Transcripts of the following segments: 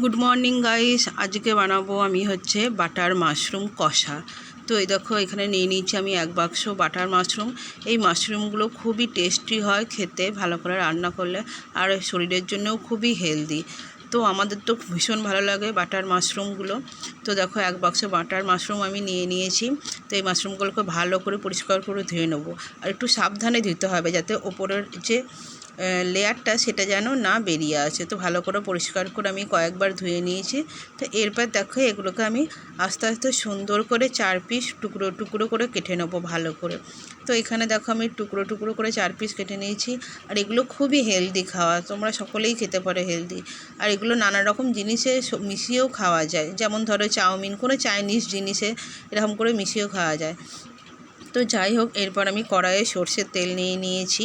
Good morning guys আজকে বানাবো আমি হচ্ছে বাটার মাশরুম কষা। তো এই দেখো, এখানে নিয়ে নিচ্ছি আমি এক বাক্স বাটার মাশরুম। এই মাশরুমগুলো খুবই টেস্টি হয় খেতে, ভালো করে রান্না করলে, আর শরীরের জন্যও খুবই হেলদি তো আমাদের তো ভীষণ ভালো লাগে বাটার মাশরুমগুলো। তো দেখো, এক বাক্স বাটার মাশরুম আমি নিয়ে নিয়েছি। তো এই মাশরুমগুলোকে ভালো করে পরিষ্কার করে ধুয়ে নেব। আর একটু সাবধানে ধুতে হবে যাতে ওপরের যে লেয়ারটা সেটা যেন না বেরিয়ে আসে। তো ভালো করে পরিষ্কার করে আমি কয়েকবার ধুয়ে নিয়েছি। তো এরপর দেখো এগুলোকে আমি আস্তে আস্তে সুন্দর করে চার পিস টুকরো টুকরো করে কেটে নেব ভালো করে। তো এখানে দেখো আমি টুকরো টুকরো করে চার পিস কেটে নিয়েছি। আর এগুলো খুবই হেলদি খাওয়া, তোমরা সকলেই খেতে পারো হেলদি। আর এগুলো নানা রকম জিনিসে মিশিয়েও খাওয়া যায়। যেমন ধরো চাউমিন, কোনো চাইনিজ জিনিসে এরকম করে মিশিয়েও খাওয়া যায়। তো যাই হোক, এরপর আমি কড়াইয়ে সর্ষের তেল নিয়ে নিয়েছি।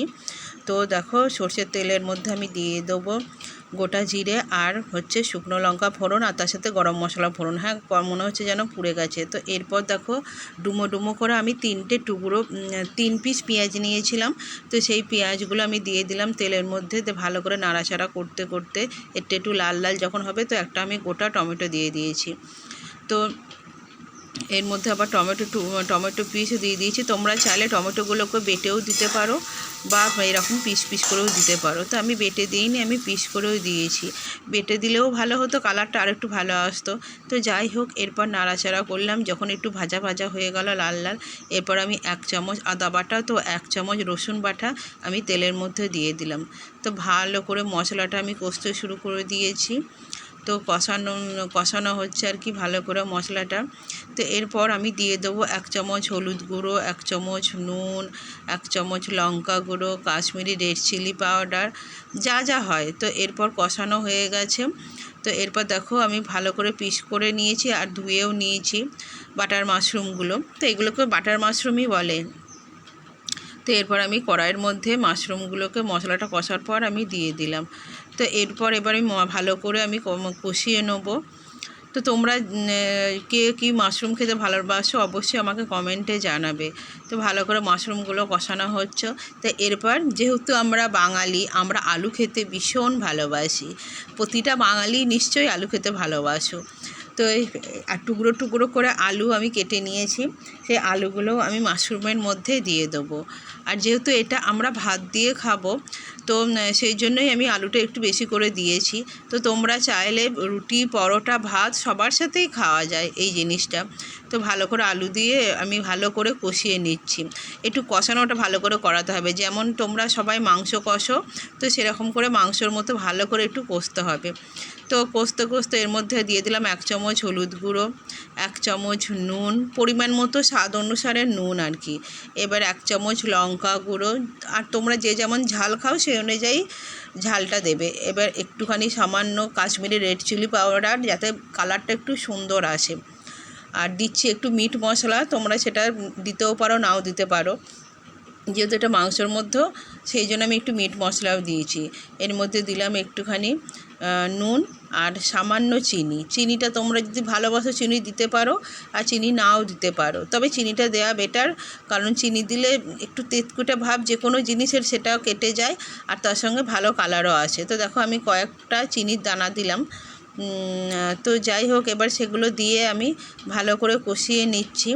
তো দেখো সর্ষের তেলের মধ্যে আমি দিয়ে দেবো গোটা জিরে আর হচ্ছে শুকনো লঙ্কা ফোড়ন আর তার সাথে গরম মশলা ফোড়ন। হ্যাঁ মনে হচ্ছে যেন পুড়ে গেছে। তো এরপর দেখো ডুমো ডুমো করে আমি তিনটে টুকরো তিন পিস পেঁয়াজ নিয়েছিলাম। তো সেই পেঁয়াজগুলো আমি দিয়ে দিলাম তেলের মধ্যে ভালো করে নাড়াচাড়া করতে করতে একটু একটু লাল লাল যখন হবে তো একটা আমি গোটা টমেটো দিয়ে দিয়েছি। তো এর মধ্যে আবার টমেটো টমেটো পিস দিয়ে দিয়েছি। তোমরা চাইলে টমেটোগুলোকে বেটেও দিতে পারো। বা এরকম পিস পিস করেও দিতে পারো। তো আমি বেটে দিইনি, আমি পিস করেও দিয়েছি। বেটে দিলেও ভালো হতো, কালারটা আর একটু ভালো আসতো। তো যাই হোক, এরপর নাড়াচাড়া করলাম। যখন একটু ভাজা ভাজা হয়ে গেল লাল লাল, এরপর আমি এক চামচ আদা বাটা, তো এক চামচ রসুন বাটা আমি তেলের মধ্যে দিয়ে দিলাম। তো ভালো করে মশলাটা আমি কষতে শুরু করে দিয়েছি। তো কষানো কষানো হচ্ছে আর কি ভালো করে মশলাটা। তো এরপর আমি দিয়ে দেবো এক চামচ হলুদ গুঁড়ো, এক চামচ নুন, এক চামচ লঙ্কা গুঁড়ো, কাশ্মীরি রেড চিলি পাউডার, যা যা হয়। তো এরপর কষানো হয়ে গেছে। তো এরপর দেখো আমি ভালো করে পিস করে নিয়েছি আর ধুয়েও নিয়েছি বাটার মাশরুমগুলো। তো এগুলোকে বাটার মাশরুমই বলে। তো এরপর আমি কড়াইয়ের মধ্যে মাশরুমগুলোকে মশলাটা কষার পর আমি দিয়ে দিলাম। তো এরপর এবারে ভালো করে আমি কষিয়ে নেব। তো তোমরা কে কী মাশরুম খেতে ভালোবাসো অবশ্যই আমাকে কমেন্টে জানাবে। তো ভালো করে মাশরুমগুলো কষানো হচ্ছে। তো এরপর যেহেতু আমরা বাঙালি, আমরা আলু খেতে ভীষণ ভালোবাসি। প্রতিটা বাঙালি নিশ্চয়ই আলু খেতে ভালোবাসো। তো এই টুকরো টুকরো করে আলু আমি কেটে নিয়েছি। সেই আলুগুলো আমি মাশরুমের মধ্যে দিয়ে দেবো। আর যেহেতু এটা আমরা ভাত দিয়ে খাব, তো সেই জন্যই আমি আলুটা একটু বেশি করে দিয়েছি। তো তোমরা চাইলে রুটি, পরোটা, ভাত সবার সাথেই খাওয়া যায় এই জিনিসটা। তো ভালো করে আলু দিয়ে আমি ভালো করে কষিয়ে নিচ্ছি। একটু কষানোটা ভালো করে করাতে হবে। যেমন তোমরা সবাই মাংস কষো, তো সেরকম করে মাংসর মতো ভালো করে একটু কষতে হবে। তো কষতে কষতে এর মধ্যে দিয়ে দিলাম এক চামচ হলুদ গুঁড়ো, এক চামচ নুন, পরিমাণ মতো স্বাদ অনুসারে নুন আর কি। এবার এক চামচ লঙ্কা গুঁড়ো, আর তোমরা যে যেমন ঝাল খাও সেই অনুযায়ী ঝালটা দেবে। এবার একটুখানি সামান্য কাশ্মীরি রেড চিলি পাউডার যাতে কালারটা একটু সুন্দর আসে। আর দিচ্ছি একটু মিট মশলা, তোমরা সেটা দিতেও পারো, নাও দিতে পারো। যেহেতু এটা মাংসর মধ্যেও, সেই জন্য আমি একটু মিট মশলাও দিয়েছি। এর মধ্যে দিলাম একটুখানি নুন আর সামান্য চিনি, চিনিটা তোমরা যদি ভালোবাসো চিনি দিতে পারো আর চিনি নাও দিতে পারো। তবে চিনিটা দেওয়া বেটার কারণ চিনি দিলে একটু তেতকুটে ভাব যে কোনো জিনিসের সেটাও কেটে যায় আর তার সঙ্গে ভালো কালারও আসে। তো দেখো আমি কয়েকটা চিনির দানা দিলাম। তো যাই হোক এবার সেগুলো দিয়ে আমি ভালো করে কষিয়ে নিচ্ছি।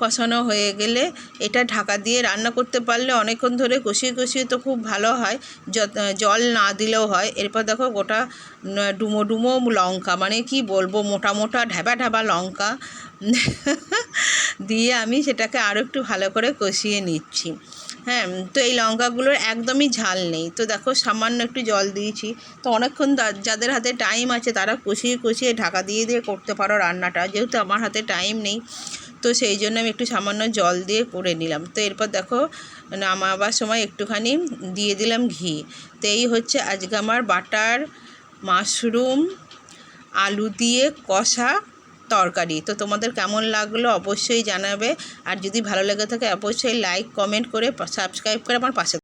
কষানো হয়ে গেলে এটা ঢাকা দিয়ে রান্না করতে পারলে অনেকক্ষণ ধরে কষিয়ে কষিয়ে তো খুব ভালো হয়। জল না দিলেও হয়। এরপর দেখো গোটা ডুমো ডুমো লঙ্কা মানে কি বলব, মোটা মোটা ঢাবা ঢ্যাবা লঙ্কা দিয়ে আমি সেটাকে আরও একটু ভালো করে কষিয়ে নিচ্ছি। হ্যাঁ তো এই লঙ্কাগুলোর একদমই ঝাল নেই। তো দেখো সামান্য একটু জল দিয়েছি। তো অনেকক্ষণ যাদের হাতে টাইম আছে তারা কষিয়ে কষিয়ে ঢাকা দিয়ে দিয়ে করতে পারো রান্নাটা। যেহেতু আমার হাতে টাইম নেই, তো সেই জন্য আমি একটু সামান্য জল দিয়ে করে নিলাম। তো এরপর দেখো নামাবার সময় একটুখানি দিয়ে দিলাম ঘি। তো এই হচ্ছে আজকে আমার বাটার মাশরুম, আলু দিয়ে কষা তরকারি। তো তোমাদের কেমন লাগল অবশ্যই জানাবে। আর যদি ভালো লেগে থাকে, অবশ্যই লাইক কমেন্ট করে সাবস্ক্রাইব করে আমার পাশে